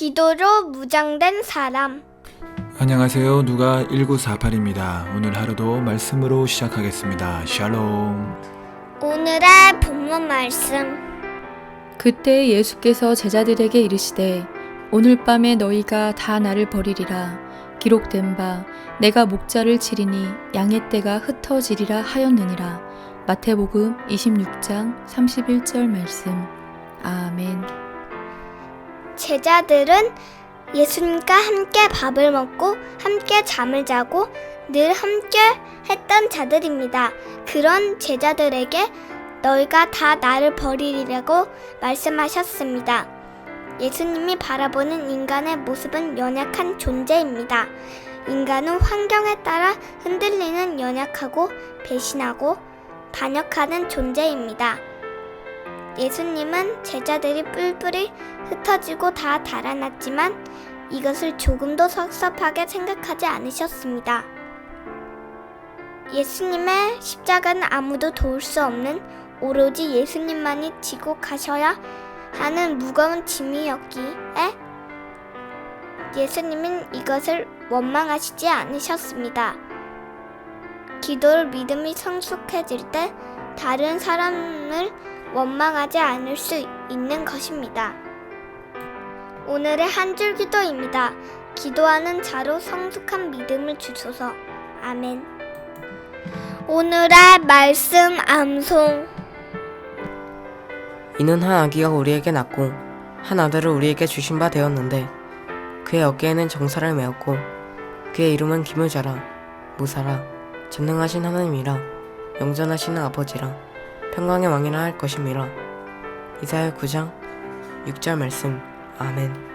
기도로 무장된 사람. 안녕하세요. 누가 1948입니다. 오늘 하루도 말씀으로 시작하겠습니다. 샬롬. 오늘의 본문 말씀. 그때 예수께서 제자들에게 이르시되 오늘 밤에 너희가 다 나를 버리리라 기록된 바 내가 목자를 치리니 양의 떼가 흩어지리라 하였느니라 마태복음 26장 31절 말씀 아멘 제자들은 예수님과 함께 밥을 먹고 함께 잠을 자고 늘 함께 했던 자들입니다. 그런 제자들에게 너희가 다 나를 버리리라고 말씀하셨습니다. 예수님이 바라보는 인간의 모습은 연약한 존재입니다. 인간은 환경에 따라 흔들리는 연약하고 배신하고 반역하는 존재입니다. 예수님은 제자들이 뿔뿔이 흩어지고 다 달아났지만 이것을 조금도 섭섭하게 생각하지 않으셨습니다. 예수님의 십자가는 아무도 도울 수 없는 오로지 예수님만이 지고 가셔야 하는 무거운 짐이었기에 예수님은 이것을 원망하시지 않으셨습니다. 기도를 믿음이 성숙해질 때 다른 사람을 원망하지 않을 수 있는 것입니다. 오늘의 한 줄 기도입니다. 기도하는 자로 성숙한 믿음을 주소서. 아멘. 오늘의 말씀 암송. 이는 한 아기가 우리에게 낳고 한 아들을 우리에게 주신 바 되었는데 그의 어깨에는 정사를 메었고 그의 이름은 기묘자라 무사라 전능하신 하나님이라 영전하시는 아버지라 평강의 왕이라 할 것임이라. 이사야 9장 6절 말씀. 아멘